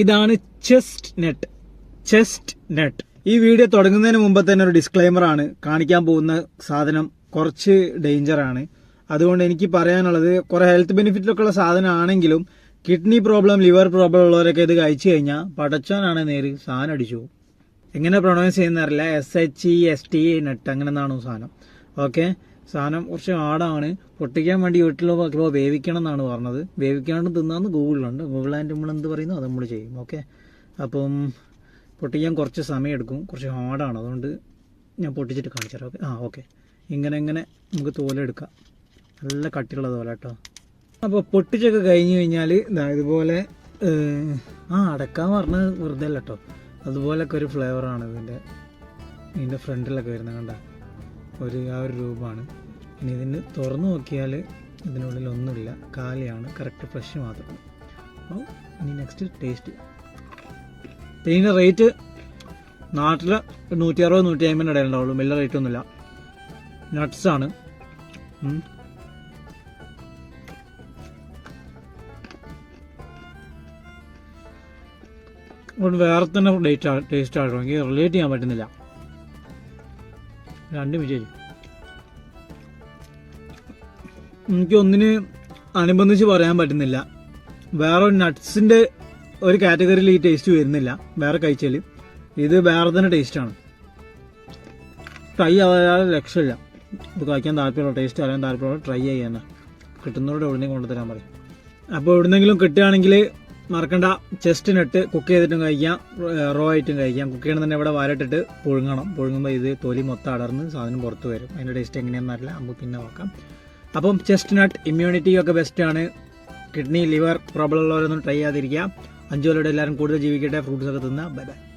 ഇതാണ് chestnut chestnut ഈ video തുടങ്ങുന്നതിന് മുമ്പ് തന്നെ ഒരു ഡിസ്ക്ലൈമർ ആണ്. കാണിക്കാൻ പോകുന്ന സാധനം കുറച്ച് ഡേഞ്ചർ ആണ്. അതുകൊണ്ട് എനിക്ക് പറയാനുള്ളത് കുറെ ഹെൽത്ത് ബെനിഫിറ്റിലൊക്കെ ഉള്ള സാധനം ആണെങ്കിലും കിഡ്നി പ്രോബ്ലം ലിവർ പ്രോബ്ലം ഉള്ളവരൊക്കെ ഇത് കഴിച്ചു കഴിഞ്ഞാൽ പടച്ചാനാണ് നേര് സാധനം അടിച്ചു എങ്ങനെ pronounce ചെയ്യുന്നറിയില്ല. S H E S T net അങ്ങനെ എന്നാണ് സാധനം. ഓക്കെ സാധനം കുറച്ച് ആടാണ്. പൊട്ടിക്കാൻ വേണ്ടി വീട്ടിൽ കിലോ വേവിക്കണം എന്നാണ് പറഞ്ഞത്. വേവിക്കാണ്ട് തിന്നാന്ന് ഗൂഗിളിലുണ്ട്. ഗൂഗിൾ ആൻഡ് നമ്മൾ എന്ത് പറയുന്നു അത് നമ്മൾ ചെയ്യും. ഓക്കെ? അപ്പം പൊട്ടിക്കാൻ കുറച്ച് സമയം എടുക്കും കുറച്ച് ഹാർഡാണ്. അതുകൊണ്ട് ഞാൻ പൊട്ടിച്ചിട്ട് കാണിച്ചു തരാം. ഓക്കെ? ആ ഓക്കെ. ഇങ്ങനെ ഇങ്ങനെ നമുക്ക് തോലെടുക്കാം നല്ല കട്ടിയുള്ള തോല കേട്ടോ. അപ്പോൾ പൊട്ടിച്ചൊക്കെ കഴിഞ്ഞ് കഴിഞ്ഞാൽ ഇതാ ഇതുപോലെ ആ അടക്കാൻ പറഞ്ഞത് വെറുതെ അല്ല കേട്ടോ. അതുപോലൊക്കെ ഒരു ഫ്ലേവറാണ് ഇതിന്റെ ഇതിന്റെ ഫ്രണ്ടിലൊക്കെ വരുന്നത് കണ്ട. ഒരു ആ ഒരു രൂപമാണ്. ഇനി ഇതിന് തുറന്നു നോക്കിയാൽ ഇതിനുള്ളിൽ ഒന്നുമില്ല. കാലിയാണ് കറക്റ്റ് ഫ്രഷ് മാത്രം. അപ്പോൾ ഇനി നെക്സ്റ്റ് ടേസ്റ്റ് ഇതിന്റെ റേറ്റ് നാട്ടിൽ നൂറ്റി അറുപത് നൂറ്റി അമ്പതിന്റെ ഇടയിൽ ഉണ്ടാവുള്ളൂ വലിയ റേറ്റ് ഒന്നുമില്ല നട്ട്സാണ് വേറെ തന്നെ ഡേറ്റ് ടേസ്റ്റ് ആയിട്ടുണ്ടെങ്കിൽ റിലേറ്റ് ചെയ്യാൻ പറ്റുന്നില്ല. രണ്ടും വിജയിച്ചു എനിക്ക് ഒന്നിന് അനുബന്ധിച്ച് പറയാൻ പറ്റുന്നില്ല. വേറെ നട്ട്സിന്റെ ഒരു കാറ്റഗറിയിൽ ഈ ടേസ്റ്റ് വരുന്നില്ല. വേറെ കഴിച്ചാൽ ഇത് വേറെ തന്നെ ടേസ്റ്റാണ് ട്രൈ ആയാലും ലക്ഷ്യമില്ല. ഇത് കഴിക്കാൻ താല്പര്യമുള്ള ടേസ്റ്റ് അറിയാൻ താല്പര്യമുള്ള ട്രൈ ചെയ്യാൻ കിട്ടുന്നവരുടെ എവിടുന്നേലും കൊണ്ടുതരാൻ പറയും. അപ്പോൾ എവിടുന്നെങ്കിലും കിട്ടുകയാണെങ്കിൽ മറക്കണ്ട. ചെസ്റ്റ് നട്ട് കുക്ക് ചെയ്തിട്ടും കഴിക്കാം. റോ ആയിട്ടും കഴിക്കാം. കുക്ക് ചെയ്യണം തന്നെ ഇവിടെ വാരട്ടിട്ട് പുഴുങ്ങണം. പുഴുങ്ങുമ്പോൾ ഇത് തൊലി മൊത്തം അടർന്ന് സാധനം പുറത്ത് വരും. അതിന്റെ ടേസ്റ്റ് എങ്ങനെയാണെന്നറിയില്ല നമുക്ക് പിന്നെ നോക്കാം. അപ്പം ചെസ്റ്റ് നട്ട് ഇമ്മ്യൂണിറ്റി ഒക്കെ ബെസ്റ്റാണ് കിഡ്നി ലിവർ പ്രോബ്ലം ഉള്ളവരൊന്നും ട്രൈ ചെയ്യാതിരിക്കുക. അഞ്ചു കൊല്ലം എല്ലാവരും കൂടുതൽ ജീവിക്കട്ടെ. ഫ്രൂട്ട്സ് ഒക്കെ തിന്നുക ബൈ ബൈ